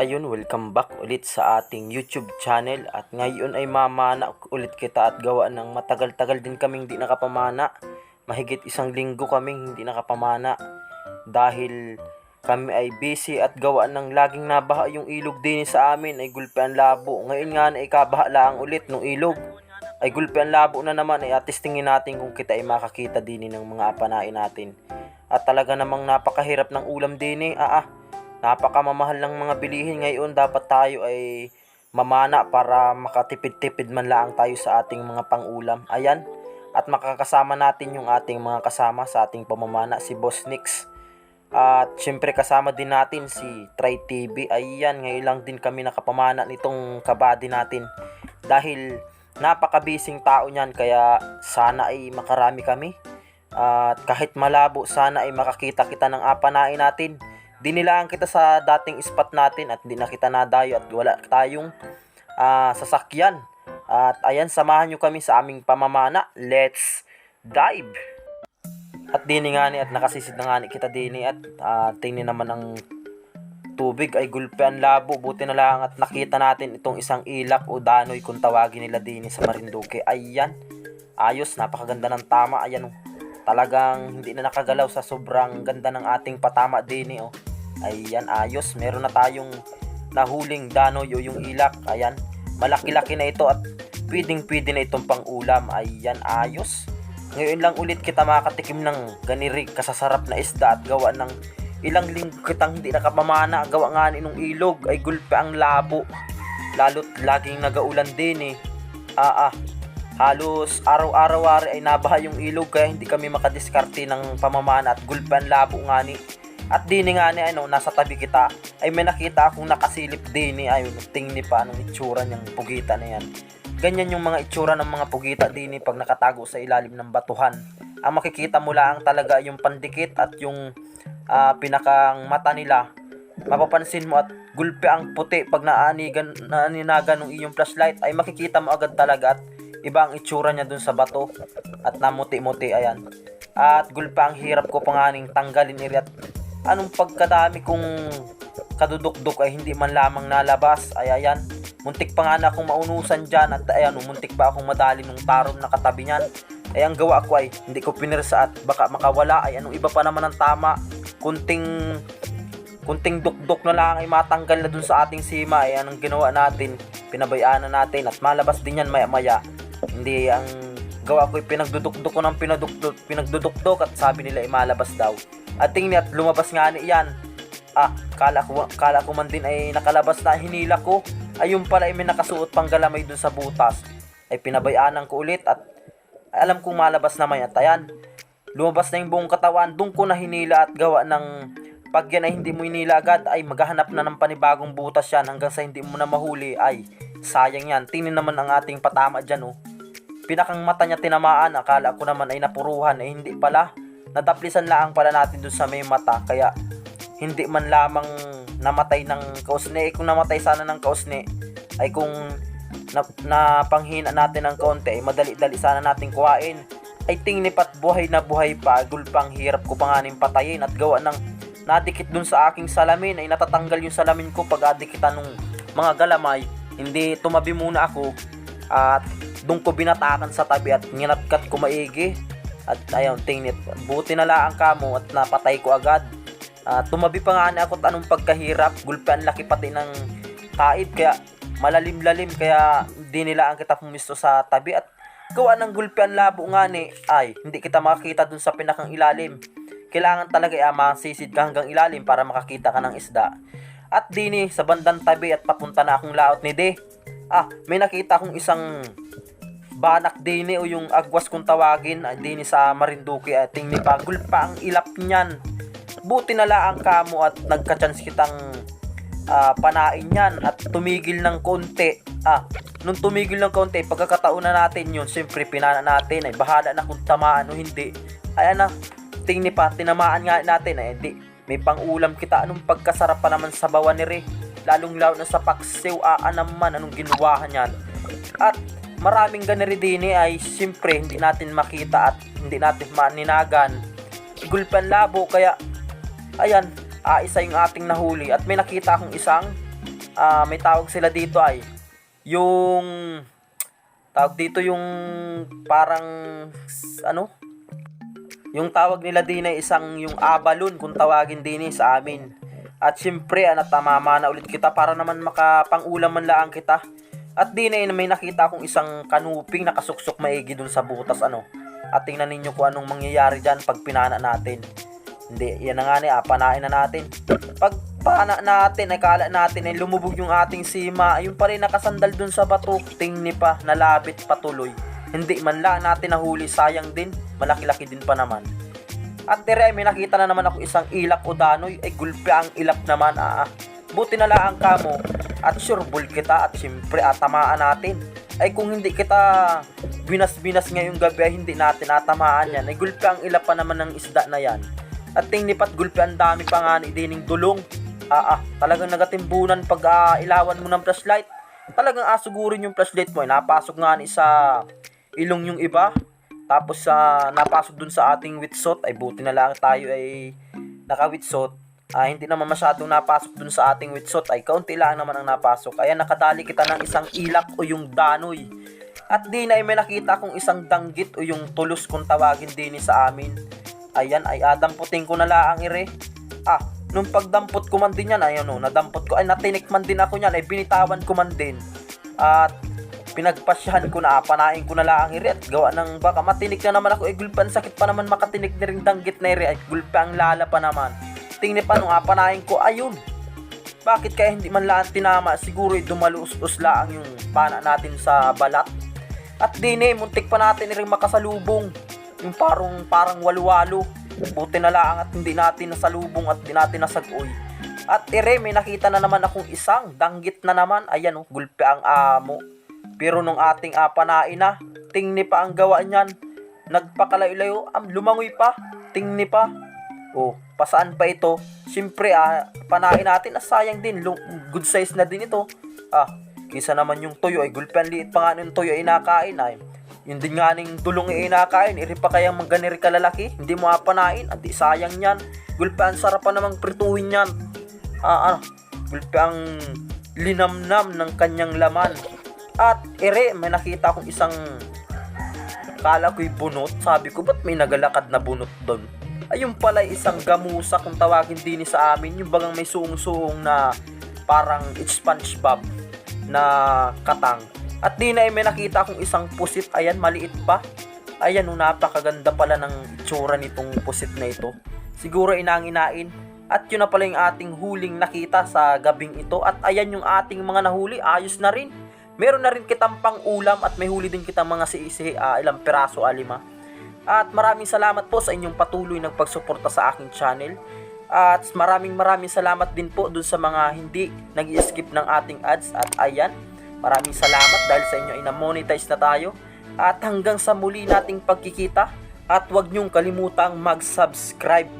Ayun, welcome back ulit sa ating YouTube channel. At ngayon ay mamana ulit kita at gawa ng matagal-tagal din kaming hindi nakapamana. Mahigit isang linggo kaming hindi nakapamana. Dahil kami ay busy at gawa ng laging nabaha yung ilog din sa amin ay gulpe ang labo. Ngayon nga na ikabaha lang ulit ng ilog. Ay gulpe ang labo na naman ay atistingin natin kung kita ay makakita din ng mga apanain natin. At talaga namang napakahirap ng ulam din eh. Ah ah napakamamahal ng mga bilihin ngayon dapat tayo ay mamana para makatipid-tipid man lang tayo sa ating mga pangulam. Ayan. At makakasama natin yung ating mga kasama sa ating pamamana, si Boss Nix. At syempre kasama din natin si Try TV. Ayan, ngayon lang din kami nakapamana nitong kabady natin. Dahil napakabising tao niyan kaya sana ay makarami kami. At kahit malabo, sana ay makakita kita ng apanain natin. Dinilaan kita sa dating spot natin at hindi na kita nadayo at wala tayong ah, sasakyan. At ayan, samahan nyo kami sa aming pamamana. Let's dive! At dini nga ni at nakasisid na nga ni kita dini at ah, tingin naman ng tubig ay gulpe labo. Buti na lang at nakita natin itong isang ilak o danoy kung tawagin nila dini sa Marinduque. Ayan, ayos, napakaganda ng tama. Ayan, oh. talagang hindi na nakagalaw sa sobrang ganda ng ating patama dini. Oh. Ayan, ayos. Meron na tayong nahuling danoy o yung ilak. Ayan, malaki-laki na ito at pwedeng-pwede na itong pang-ulam. Ayan, ayos. Ngayon lang ulit kita makatikim ng ganiri kasasarap na isda at gawa ng ilang linggo kitang hindi nakapamana. Gawa nga ni nung ilog ay gulpe ang labo. Lalo't laging nagaulan din eh. Ah, ah. Halos araw-araw ay nabaha yung ilog kaya hindi kami makadiskarte ng pamamana at gulpe ang labo nga ni. At dini nga ni ano, nasa tabi kita, ay may nakita akong nakasilip dini, ay tingni pa anong itsura niyang pugita na yan. Ganyan yung mga itsura ng mga pugita dini pag nakatago sa ilalim ng batuhan. Ang makikita mo lang talaga yung pandikit at yung ah, pinakang mata nila. Mapapansin mo at gulpe ang puti pag naanigan, naaninagan ng iyong flashlight ay makikita mo agad talaga at iba ang itsura niya dun sa bato at namuti-muti ayan. At gulpe ang hirap ko panganing tanggalin iri at anong pagkadami kong kadudukduk ay hindi man lamang nalabas. Ay ayan, muntik pa nga na akong maunusan dyan at ayan, muntik pa akong madali ng tarom na katabi niyan. Ay ang gawa ko ay hindi ko pinirsa at baka makawala ay anong iba pa naman ang tama. Kunting kunting dukdok na lang ay matanggal na dun sa ating sima ay anong ginawa natin pinabayaan na natin at malabas din yan maya maya hindi ang gawa ko ay pinagdudukdok ko ng pinadukdok, pinagdudukdok at sabi nila ay malabas daw at tingnan at lumabas nga ni yan ah kala ko, kala ko man din ay nakalabas na hinila ko. Ayun pala ay may nakasuot pang galamay dun sa butas. Ay pinabayaanan ko ulit at ay, alam kong malabas naman at ayan lumabas na yung buong katawan. Doon ko na hinila at gawa ng pag yan ay hindi mo hinila agad. Ay maghahanap na ng panibagong butas yan hanggang sa hindi mo na mahuli. Ay sayang yan. Tingnan naman ang ating patama dyan oh. Pinakang mata niya tinamaan. Akala ko naman ay napuruhan. Ay hindi pala nadaplisan lang pala natin dun sa may mata kaya hindi man lamang namatay ng kausne. Eh, kung namatay sana ng kausne ay kung na, napanghina natin ng kaunti ay madali-dali sana natin kuhain. Ay tingni pat buhay na buhay pa gulpang hirap ko pa nga ning patayin at gawa ng nadikit dun sa aking salamin. Ay natatanggal yung salamin ko pag adikitan ng mga galamay. Hindi tumabi muna ako at doon ko binatakan sa tabi at nginatkat ko maigi at ayun tingnet buti na lang kamo at napatay ko agad. Ah, tumabi pa nga na ako anong pagkahirap gulpe ang laki pati ng kaid kaya malalim-lalim kaya hindi nila ang kita pumisto sa tabi at gawa ng gulpe labo nga ni ay hindi kita makakita dun sa pinakang ilalim. Kailangan talaga ay masisid ka hanggang ilalim para makakita ka ng isda. At dini sa bandang tabi at papunta na akong laot ni De ah may nakita akong isang banak dini o yung agwas kung tawagin ay dini sa Marinduque at tingni pa gulpa ang ilap niyan. Buti na lang kamo at nagka-chance kitang ah, panain yan at tumigil ng konti. Ah nung tumigil ng konti pagkakataon na natin yun siyempre pinana natin ay bahala na kung tamaan o hindi. Ayan na tingni pa tinamaan nga natin ay hindi. May pangulam kita anong pagkasarap pa naman sa bawan ni Re? Lalong lalo na sa paksiw aa naman anong ginuwahan yan at maraming ganari din eh, ay siyempre hindi natin makita at hindi natin maninagan. Gulpan labo kaya ayan ah, isa yung ating nahuli. At may nakita akong isang ah, may tawag sila dito ay yung tawag dito yung parang ano? Yung tawag nila din ay isang yung abalon kung tawagin din eh sa amin. At syempre ano tamama na ulit kita para naman makapang-ulam man lang kita at din ay may nakita akong isang kanuping nakasuksok maigi dun sa butas ano at tingnan ninyo kung anong mangyayari dyan pag pinana natin hindi, yan na nga ni, ah, panain na natin. Pag pana natin, ay kala natin ay lumubog yung ating sima, yung pa rin nakasandal dun sa bato, tingni pa, nalabit patuloy. Hindi man lang natin nahuli, sayang din, malaki-laki din pa naman. At dire ay may nakita na naman ako isang ilak o danoy, ay gulpe ang ilak naman, ah. ah. Buti na lang kamo, at sureball kita at syempre at tamaan natin. Ay kung hindi kita binas-binas ngayong gabi ay hindi natin natamaan yan. Ay gulpe ang ilap pa naman ng isda na yan. At tingni pat gulpe ang dami pa nga ni dining dulong. Ah, ah, talagang nagatimbunan pag ah, ilawan mo ng flashlight. Talagang asugurin yung flashlight mo. Eh, napasok nga ni sa ilong yung iba. Tapos sa napasok dun sa ating witsot. Ay buti na lang tayo ay nakawitsot. Ah, hindi naman masyadong napasok dun sa ating witsot. Ay kaunti lang naman ang napasok. Ayan nakadali kita ng isang ilak o yung danoy. At di na ay may nakita kong isang danggit o yung tulos kung tawagin din sa amin. Ayan, ay adamputin ko na laang ire. Ah, nung pagdampot ko man din yan, ayun no, nadampot ko, ay natinik man din ako yan, ay binitawan ko man din. At pinagpasyahan ko na, panain ko na laang ire at gawa ng baka matinik na naman ako, ay gulpan, sakit pa naman makatinik na rin danggit na ire, ay gulpa ang lala pa naman. Tingni pa nung apanain ko, ayun, bakit kaya hindi man lang tinama? Siguro ay dumalus-us lang yung pana natin sa balat. At din eh, muntik pa natin rin makasalubong. Yung parang, parang walu-walo. Buti na lang at hindi natin nasalubong at hindi natin nasagoy. At ere, may nakita na naman akong isang danggit na naman. Ayan oh, gulpe ang amo. Pero nung ating apanain na, tingni pa ang gawa niyan. Nagpakalayo-layo, am, lumangoy pa. Tingni pa. Oh, pasaan pa ito? Siyempre, ah, panain natin, ah, sayang din. Good size na din ito. Ah, kisa naman yung toyo, ay gulpen liit pa nga ng toyo ay nakain ay. Yun din nga ning dulong ay nakain, iri pa kayang mangganiri kalalaki, hindi mo apanain, adi sayang yan. Gulpe ang sarap pa namang prituhin yan. Ah, ano, gulpe ang linamnam ng kanyang laman. At ere, may nakita akong isang Kala ko'y bunot. Sabi ko, ba't may nagalakad na bunot doon? Ayun pala isang gamusa kung tawagin din sa amin. Yung bagang may suong-suong na parang SpongeBob na katang. At di na ay may nakita akong isang pusit. Ayan, maliit pa. Ayan, oh, napakaganda pala ng itsura nitong pusit na ito. Siguro inanginain. At yun na pala yung ating huling nakita sa gabing ito. At ayan yung ating mga nahuli. Ayos na rin. Meron na rin kitang pang ulam at may huli din kitang mga siisi, ah, ilang piraso, alima. At maraming salamat po sa inyong patuloy ng pagsuporta sa aking channel. At maraming maraming salamat din po dun sa mga hindi nag skip ng ating ads. At ayan, maraming salamat dahil sa inyo ay na-monetize na tayo. At hanggang sa muli nating pagkikita. At huwag niyong kalimutang mag-subscribe